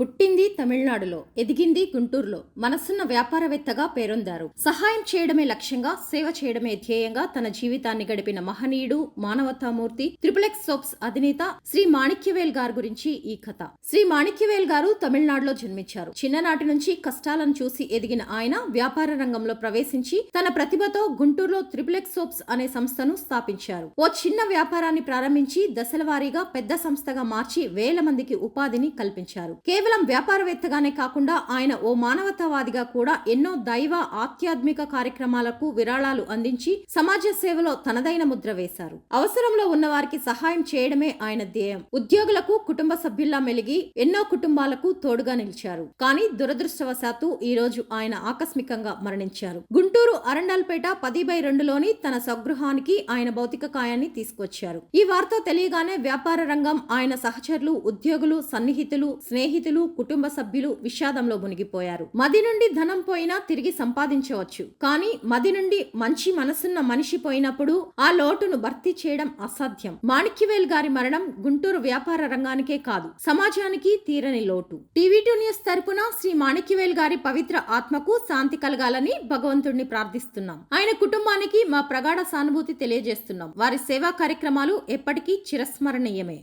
ಪುಟ್ಟ పుట్టింది తమిళనాడులో ఎదిగింది గుంటూరులో. మనసున్న వ్యాపారవేత్తగా పేరొందారు. సహాయం చేయడమే లక్ష్యంగా సేవ చేయడమే ధ్యేయంగా తన జీవితాన్ని గడిపిన మహనీయుడు మానవతామూర్తి త్రిపులెక్స్ సోప్స్ అధినేత శ్రీ మాణిక్యవేల్ గారు గురించి ఈ కథ. శ్రీ మాణిక్యవేల్ గారు తమిళనాడులో జన్మించారు. చిన్ననాటి నుంచి కష్టాలను చూసి ఎదిగిన ఆయన వ్యాపార రంగంలో ప్రవేశించి తన ప్రతిభతో గుంటూరులో త్రిపులెక్స్ సోప్స్ అనే సంస్థను స్థాపించారు. ఓ చిన్న వ్యాపారాన్ని ప్రారంభించి దశల వారీగా పెద్ద సంస్థగా మార్చి వేల మందికి ఉపాధిని కల్పించారు. కేవలం వ్యాపారవేత్తగానే కాకుండా ఆయన ఓ మానవతావాదిగా కూడా ఎన్నో దైవ ఆధ్యాత్మిక కార్యక్రమాలకు విరాళాలు అందించి సమాజ సేవలో తనదైన ముద్ర వేశారు. అవసరంలో ఉన్న వారికి సహాయం చేయడమే ఆయన ధ్యేయం. ఉద్యోగులకు కుటుంబ సభ్యుల్లా మెలిగి ఎన్నో కుటుంబాలకు తోడుగా నిలిచారు. కానీ దురదృష్టవశాత్తు ఈ రోజు ఆయన ఆకస్మికంగా మరణించారు. గుంటూరు అరండాల్పేట పది బై రెండులోని తన స్వగృహానికి ఆయన భౌతిక కాయాన్ని తీసుకొచ్చారు. ఈ వార్త తెలియగానే వ్యాపార రంగం ఆయన సహచరులు ఉద్యోగులు సన్నిహితులు స్నేహితులు కుటుంబ సభ్యులు విషాదంలో మునిగిపోయారు. మది నుండి ధనం పోయినా తిరిగి సంపాదించవచ్చు. కానీ మది నుండి మంచి మనసున్న మనిషి పోయినప్పుడు ఆ లోటును భర్తీ చేయడం అసాధ్యం. మాణిక్యవేల్ గారి మరణం గుంటూరు వ్యాపార రంగానికే కాదు సమాజానికి తీరని లోటు. టీవీ టూ న్యూస్ తరపున శ్రీ మాణిక్యవేల్ గారి పవిత్ర ఆత్మకు శాంతి కలగాలని భగవంతుడిని ప్రార్థిస్తున్నాం. ఆయన కుటుంబానికి మా ప్రగాఢ సానుభూతి తెలియజేస్తున్నాం. వారి సేవా కార్యక్రమాలు ఎప్పటికీ చిరస్మరణీయమే.